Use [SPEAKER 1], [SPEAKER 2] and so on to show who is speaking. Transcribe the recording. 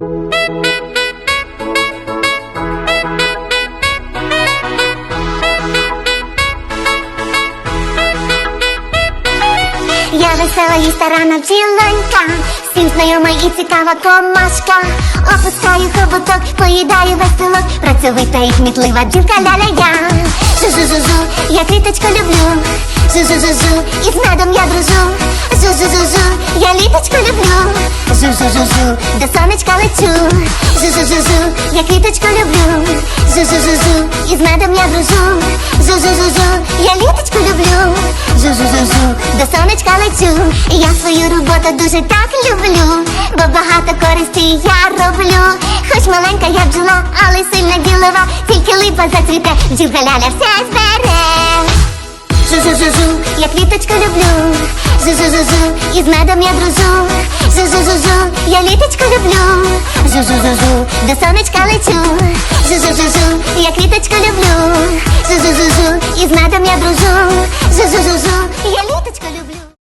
[SPEAKER 1] Я весела і старана бджілонька, всім знайома і цікава комашка. Опускаю хоботок, поїдаю весь пилок, працьовита і кмітлива бджілка ля-ля-я. Жу-жу-жу-жу, я квіточку люблю. Жу-жу-жу-жу, і з медом я дружу. Жу-жу-жу-жу, я літочку люблю. Жу-жу-жу-жу, до сонечка лечу. Жу-жу-жу-жу, я квіточку люблю. Жу-жу-жу-жу, і з медом я дружу. Жу-жу-жу-жу, я літочку люблю. Жу-жу-жу-жу, до сонечка лечу. Я свою роботу дуже так люблю, бо багато користі я роблю. Хоч маленька я бджола, але сильна ділова, тільки липа зацвіте, бджілка ляля все збере. Жу-жу-жу-жу, я квіточку люблю. Жу-жу-жу-жу, і з медом я дружу. Жу-жу-жу-жу, я літочку люблю. Зу-зу-зу-зу, до сонечка лечу. Зу-зу-зу-зу, я квіточку люблю. Зу-зу-зу-зу, і з медом я дружу. Зу-зу-зу-зу, я літочку люблю.